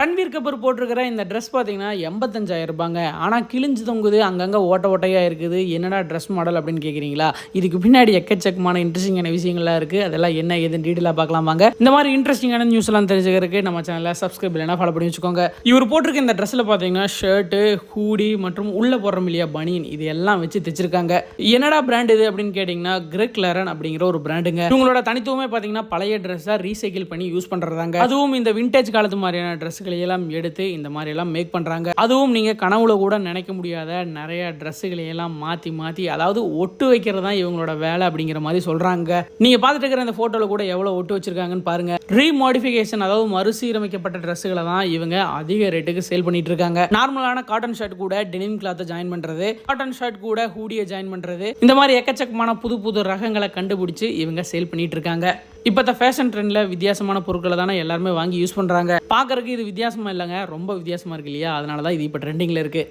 ரன்வீர் கபூர் போட்டிருக்கிற இந்த ட்ரெஸ் பார்த்தீங்கன்னா எண்பத்தஞ்சாயிரம் ரூபாங்க. ஆனால் கிழிஞ்சு தொங்குது அங்கங்கே ஓட்ட ஓட்டையாக இருக்குது. என்னடா ட்ரெஸ் மாடல் அப்படின்னு கேட்குறீங்களா இதுக்கு பின்னாடி எக்கச்சக்கமான இன்ட்ரெஸ்டிங்கான விஷயங்கள்லாம் இருக்குது அதெல்லாம் என்ன ஏதுன்னு டீட்டெயிலாக பார்க்கலாம் வாங்க. இந்த மாதிரி இன்ட்ரெஸ்டிங்கான நியூஸ்லாம் தெரிஞ்சுக்கிறதுக்கு நம்ம சேனலில் சப்ஸ்கிரைப் இல்லைனா ஃபாலோ பண்ணி வச்சுக்கோங்க. இவர் போட்டிருக்க இந்த ட்ரெஸ்ஸில் பார்த்தீங்கன்னா ஷர்ட்டு ஹூடி மற்றும் உள்ளே போடுறோம் இல்லையா பனியன் இது எல்லாம் வச்சு தைச்சிருக்காங்க. என்னடா பிராண்ட் இது அப்படின்னு கேட்டிங்கன்னா கிரெக் லரன் அப்படிங்கிற ஒரு பிராண்டுங்க இவங்களோட தனித்துவமே பார்த்தீங்கன்னா பழைய ட்ரெஸ்ஸாக ரீசைக்கிள் பண்ணி யூஸ் பண்ணுறதாங்க அதுவும் இந்த விண்டேஜ் காலத்து மாதிரியான ட்ரெஸ்ஸுகளை எல்லாம் எடுத்து இந்த மாதிரி எல்லாம் மேக் பண்ணுறாங்க அதுவும் நீங்கள் கனவுல கூட நினைக்க முடியாத நிறைய ட்ரெஸ்ஸுகளையெல்லாம் மாற்றி மாற்றி அதாவது ஒட்டு வைக்கிறது தான் இவங்களோட வேலை அப்படிங்கிற மாதிரி சொல்கிறாங்க நீங்கள் பார்த்துட்டு இருக்கிற இந்த ஃபோட்டோவில் கூட எவ்வளோ ஒட்டு வச்சிருக்காங்கன்னு பாருங்க. ரீமாடிஃபிகேஷன் அதாவது மறுசீரமைக்கப்பட்ட ட்ரெஸ்ஸுகளை தான் இவங்க அதிக ரேட்டுக்கு சேல் பண்ணிட்டு இருக்காங்க. நார்மலான காட்டன் ஷர்ட் கூட டெனிம் கிளாத்தை ஜாயின் பண்ணுறது காட்டன் ஷர்ட் கூட ஹூடியை ஜாயின் பண்ணுறது இந்த மாதிரி எக்கச்சக்கமான புது புது ரகங்களை கண்டுபிடிச்சு இவங்க சேல் பண்ணிட்டு இருக்காங்க. இப்போத்த ஃபேஷன் ட்ரெண்டில் வித்தியாசமான பொருட்களை தானே எல்லாருமே வாங்கி யூஸ் பண்ணுறாங்க பார்க்கறதுக்கு இது வித்தியாசமாக இல்லைங்க ரொம்ப வித்தியாசமாக இருக்கு இல்லையா? அதனால தான் இது இப்போ ட்ரெண்டிங்கில் இருக்குது